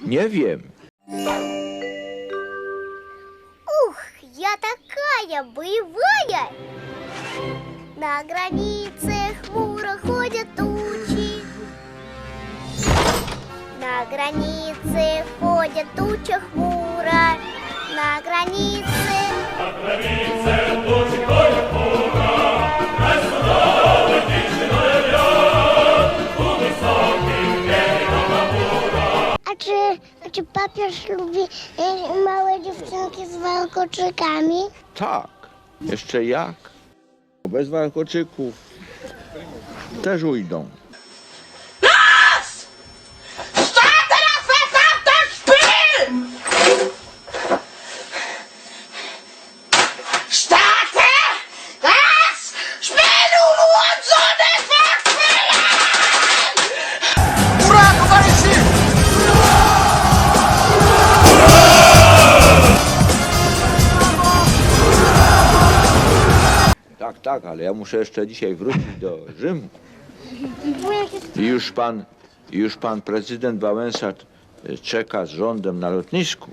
Nie wiem. Ух, я такая боевая! На границе хмуро ходят тучи. На границе ходят туча хмуро. На границе... czy, czy papież lubi e, małe dziewczynki z walkoczykami? Tak. Jeszcze jak? Bez warkoczyków też ujdą. Tak, tak, ale ja muszę jeszcze dzisiaj wrócić do Rzymu. I już pan, już pan prezydent Wałęsa e, czeka z rządem na lotnisku.